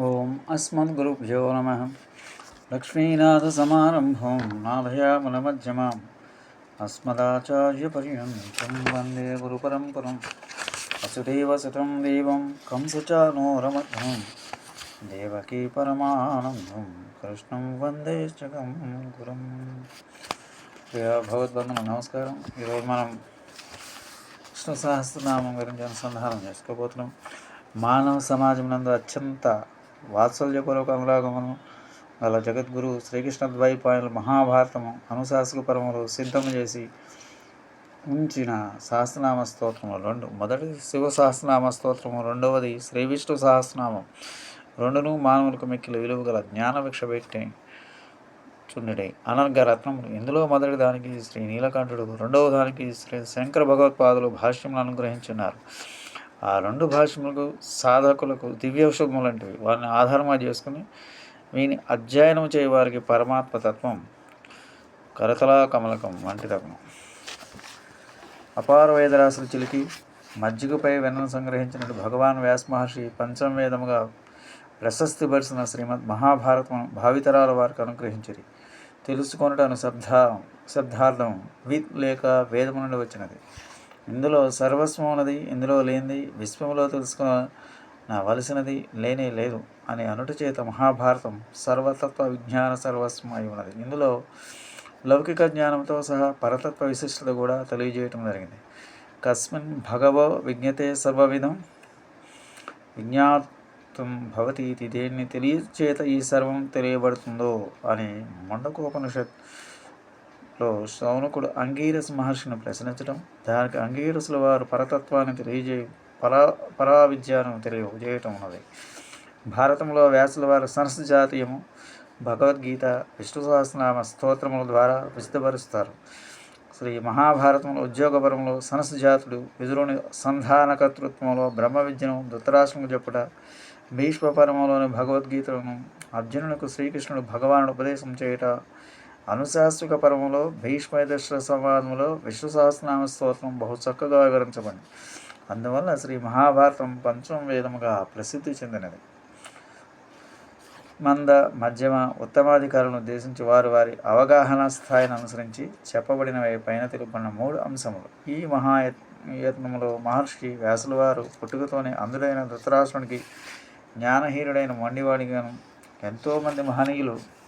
ఓం అస్మద్గురుభ్యో నమ లక్ష్మీనాథసమారంభం నాభయామలమధ్యమాం అస్మదాచార్యపర్యంతం వందే గురుపరంపరం వసుదేవసుతం దేవం కంసచానోరమధ్యం దేవకీ పరమానందం కృష్ణం వందే జగం గురం ప్రియ భగవద్బంధులు నమస్కారం ఈరోజు మనం విష్ణు సహస్రనామం గురించి అనుసంధానం చేసుకోబోతున్నాం మానవ సమాజం నందు అత్యంత వాత్సల్యపూర్వక అనురాగమును గల జగద్గురు శ్రీకృష్ణ ద్వైపాయనుల మహాభారతము అనుశాసక పరములు సిద్ధం చేసి ఉంచిన సహస్రనామ స్తోత్రము రెండు. మొదటి శివ సహస్రనామ స్తోత్రము రెండవది శ్రీ విష్ణు సహస్రనామం. రెండును మానవులకు మిక్కిలి విలువ గల జ్ఞాన భిక్ష పెట్టి చుండెడే. అనర్ఘ రత్నములు. ఇందులో మొదటి దానికి శ్రీ నీలకంఠుడు రెండవ దానికి శ్రీ శంకర భగవత్పాదులు భాష్యములు అనుగ్రహించున్నారు. ఆ రెండు భాషలకు సాధకులకు దివ్యౌషధము లాంటివి వారిని ఆధారంగా చేసుకుని వీని అధ్యయనం చేయవారికి పరమాత్మ తత్వం కరతలా కమలకం వంటి తత్వం. అపార వేదరాశులు చిలికి మజ్జిగపై వెన్నను సంగ్రహించిన భగవాన్ వ్యాస మహర్షి పంచమ వేదముగా ప్రశస్తి పరిచిన శ్రీమద్ మహాభారతం భావితరాల వారికి అనుగ్రహించిరి. తెలుసుకొనటను శబ్ద శబ్దార్థం విత్ లేక వేదము నుండి వచ్చినది. ఇందులో సర్వస్వం ఉన్నది ఇందులో లేనిది విశ్వంలో తెలుసుకోవలసినది లేనే లేదు అని అనుట చేత మహాభారతం సర్వతత్వ విజ్ఞాన సర్వస్వం అయి ఉన్నది. ఇందులో లౌకిక జ్ఞానంతో సహా పరతత్వ విశిష్టత కూడా తెలియజేయటం జరిగింది. కస్మిన్ భగవో విజ్ఞతే సర్వవిధం విజ్ఞాతం భవతి ఇది దేన్ని తెలియచేత ఈ సర్వం తెలియబడుతుందో అని మండకోపనిషత్ లో శౌనకుడు అంగీరస్ మహర్షిని ప్రశ్నించడం దానికి అంగీరసుల వారు పరతత్వాన్ని తెలియజేయ పరా పరా విద్యను తెలియజేయటం ఉన్నది. భారతంలో వ్యాసుల వారు సరస్సు జాతీయము భగవద్గీత విష్ణు సహస్రనామ స్తోత్రముల ద్వారా విశదపరుస్తారు శ్రీ మహాభారతంలో ఉద్యోగపరంలో సనసు జాతుడు విదురుని సంధానకర్తృత్వంలో బ్రహ్మ విద్యను ధృతరాష్ట్రము చెప్పుట భీష్మపరమంలోని భగవద్గీతను అర్జునునికి శ్రీకృష్ణుడు భగవానుడు ఉపదేశం చేయుట అనుశాస్త్రిక పరములో భీష్మదర్శన సంవాదంలో విష్ణు సహస్రనామ స్తోత్రం బహు చక్కగా వివరించబడింది. అందువల్ల శ్రీ మహాభారతం పంచమ వేదముగా ప్రసిద్ధి చెందినది. మంద మధ్యమ ఉత్తమాధికారులను ఉద్దేశించి వారు వారి అవగాహన స్థాయిని అనుసరించి చెప్పబడినవి పైన తెలుపబడిన మూడు అంశములు. ఈ మహాయత్నములో మహర్షి వ్యాసుల వారు పుట్టుకతోనే అందుడైన ధృతరాష్ట్రునికి జ్ఞానహీనుడైన మొండివాడిగాను. ఎంతోమంది మహనీయులు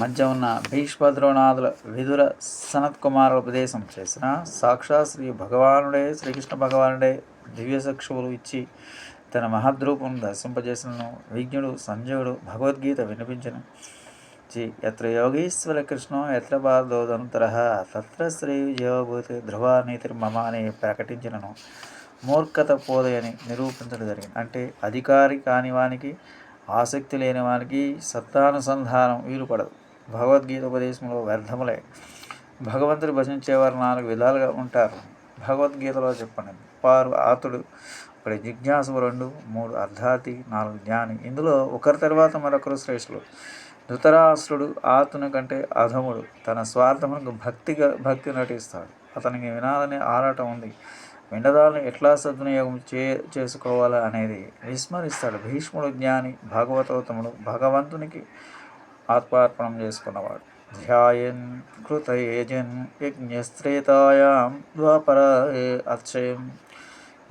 మధ్య ఉన్న భీష్మద్రోణాదుల విదుర సనత్ కుమార ఉపదేశం చేసిన సాక్షాత్ శ్రీ భగవానుడే శ్రీకృష్ణ భగవానుడే దివ్యచక్షువులు ఇచ్చి తన మహద్రూపం దర్శింపజేసినను విజ్ఞుడు సంజయుడు భగవద్గీత వినిపించిన. ఎత్ర యోగీశ్వర కృష్ణ ఎత్ర బాధోదంతర తత్ర శ్రీ జీవభూతి ధ్రువ నీతిర్మమ అని ప్రకటించినను. మూర్ఖత పోదయని నిరూపించడం జరిగింది. అంటే అధికారి కాని వానికి ఆసక్తి లేని వానికి సత్తానుసంధానం వీలు పడదు భగవద్గీత ఉపదేశంలో వ్యర్థములే. భగవంతుడు భజించేవారు నాలుగు విధాలుగా ఉంటారు. భగవద్గీతలో చెప్పండి. వారు ఆతుడు ఒకటి జిజ్ఞాసు రెండు మూడు అర్ధాతి నాలుగు జ్ఞాని. ఇందులో ఒకరి తర్వాత మరొకరు శ్రేష్ఠులు. ధృతరాష్ట్రుడు ఆతుని కంటే అధముడు. తన స్వార్థమునకు భక్తిగా భక్తి నటిస్తాడు. అతనికి వినాలనే ఆరాటం ఉంది. విండదాలను ఎట్లా సద్వినియోగం చే చేసుకోవాలా అనేది విస్మరిస్తాడు. భీష్ముడు జ్ఞాని భాగవతోత్తముడు. భగవంతునికి ఆత్మార్పణం చేసుకున్నవాడు. ధ్యాయన్ కృతయేజన్ యజ్ఞస్త్రేతాయాం ద్వాపర అక్షయం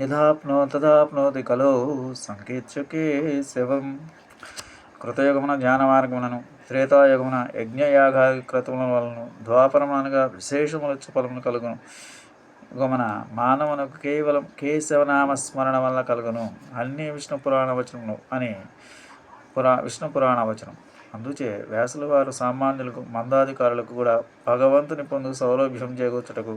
యథాప్నో తదాప్నోతి కలో సంకీర్చుకే శవం. కృతయుగమున జ్ఞాన మార్గములను త్రేతాయుగమున యజ్ఞయాగాది క్రతుముల వలన ద్వాపరమునగా విశేషముల ఫలమును కలుగును. గమన మానవునకు కేవలం కేశవనామ స్మరణ వల్ల కలుగును. అన్ని విష్ణు పురాణ వచనములు అని పురా విష్ణు పురాణ వచనం అందుచే వ్యాసుల వారు సామాన్యులకు మందాధికారులకు కూడా భగవంతుని పొందు సౌలభ్యం చేకూర్చుటకు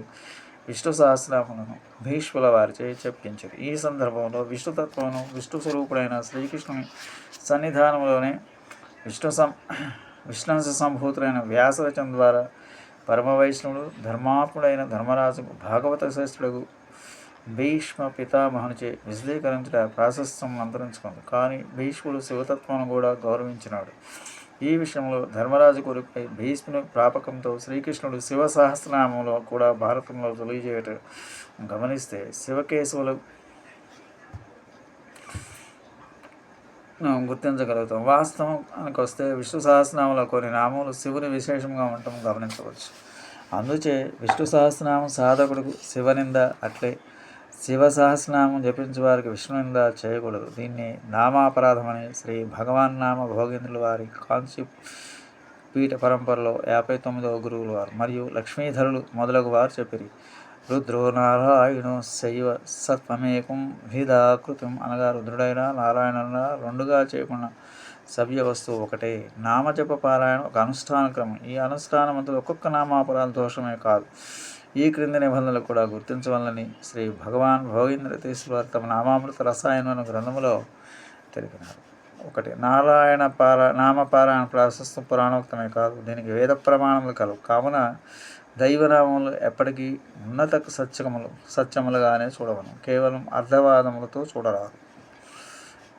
విష్ణు సహస్రనామను భీష్ముల వారిచే చెప్పించారు. ఈ సందర్భంలో విష్ణుతత్వమును విష్ణు స్వరూపుడైన శ్రీకృష్ణుని సన్నిధానంలోనే విష్ణు సం విష్ణుంశ సంభూతులైన వ్యాసరచన ద్వారా పరమవైష్ణవుడు ధర్మాత్ముడైన ధర్మరాజు భాగవత శ్రేష్ఠుడు భీష్మ పితామహునిచే విశదీకరించట ప్రాశస్త్యం అంతరించుకుంది కానీ భీష్ముడు శివతత్వాన్ని కూడా గౌరవించినాడు. ఈ విషయంలో ధర్మరాజు కొరిపై భీష్ముని ప్రాపకంతో శ్రీకృష్ణుడు శివ సహస్రనామంలో కూడా భారతంలో తెలియజేయటం గమనిస్తే శివకేశవులు గుర్తించగలుగుతాం. వాస్తవానికి వస్తే విష్ణు సహస్రనామంలో కొన్ని నామములు శివుని విశేషంగా ఉండటం గమనించవచ్చు. అందుచే విష్ణు సహస్రనామం సాధకుడికి శివనింద అట్లే శివ సహస్రనామం జపించే వారికి విష్ణునింద చేయకూడదు. దీన్ని నామాపరాధమని శ్రీ భగవాన్ నామ భోగేంద్రుల వారి కాంచి పీఠ పరంపరలో యాభై తొమ్మిదవ గురువులు వారు మరియు లక్ష్మీధరులు మొదలగు వారు చెప్పిరి. రుద్రో నారాయణు శైవ సత్వమేకం విధాకృతం అనగా రుద్రుడైన నారాయణ రెండుగా చేయకుండా సవ్య వస్తువు ఒకటే. నామజప పారాయణం ఒక అనుష్ఠాన క్రమం. ఈ అనుష్ఠానం అంతా ఒక్కొక్క నామాపరాధ దోషమే కాదు. ఈ క్రింది నిబంధనలు కూడా గుర్తించవలని శ్రీ భగవాన్ భోగేంద్ర తీశ్వర్ తమ నామామృత రసాయనం గ్రంథములో తెలిపినారు. ఒకటి నారాయణ పార నామపారాయణ ప్రాశస్తం పురాణోక్తమే కాదు దీనికి వేద ప్రమాణములు కలవు. కావున దైవనామములు ఎప్పటికీ ఉన్నత సత్యములు సత్యములుగానే చూడవను కేవలం అర్ధవాదములతో చూడరాదు.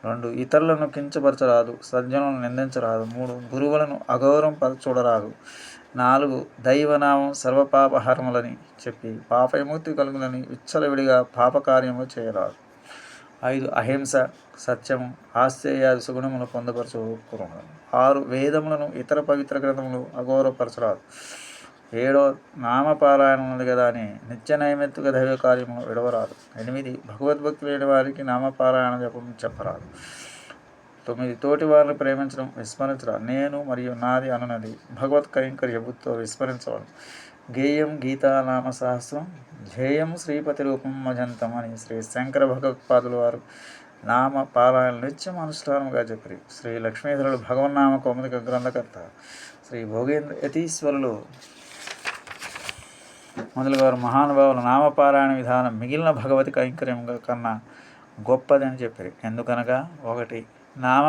రెండు ఇతరులను కించపరచరాదు సజ్జనులను నిందించరాదు. మూడు గురువులను అగౌరవం పర చూడరాదు. నాలుగు దైవనామం సర్వపాపహరములని చెప్పి పాప కలుగునని కలుగులని విచ్చలవిడిగా పాపకార్యము చేయరాదు. ఐదు అహింస సత్యము ఆశ్చర్యాది సుగుణములు పొందపరచు ఆరు వేదములను ఇతర పవిత్ర గ్రంథములు అగౌరవపరచరాదు ఏడో నామపారాయణం ఉంది కదా అని నిత్య నైమిత్తిక దైవ కార్యము విడవరాదు. ఎనిమిది భగవద్భక్తి లేని వారికి నామపారాయణ జపం చెప్పరాదు. తొమ్మిది తోటి వారిని ప్రేమించడం విస్మరించడం నేను మరియు నాది అనున్నది భగవత్ కైంకర్య విస్మరించడం విస్మరించవడం గేయం గీతానామ సహస్రం ధ్యేయం శ్రీపతి రూపం మజంతం అని శ్రీ శంకర భగవత్పాదులు వారు నామ పారాయణ నిత్యం అనుష్ఠానముగా చెప్పారు. శ్రీ లక్ష్మీధరుడు భగవన్నామ కౌముదిక గ్రంథకర్త శ్రీ భోగేంద్ర యతీశ్వరులు మొదలుగారు మహానుభావుల నామపారాయణ విధానం మిగిలిన భగవతి కైంకర్యం కన్నా గొప్పదని చెప్పారు. ఎందుకనగా ఒకటి నామ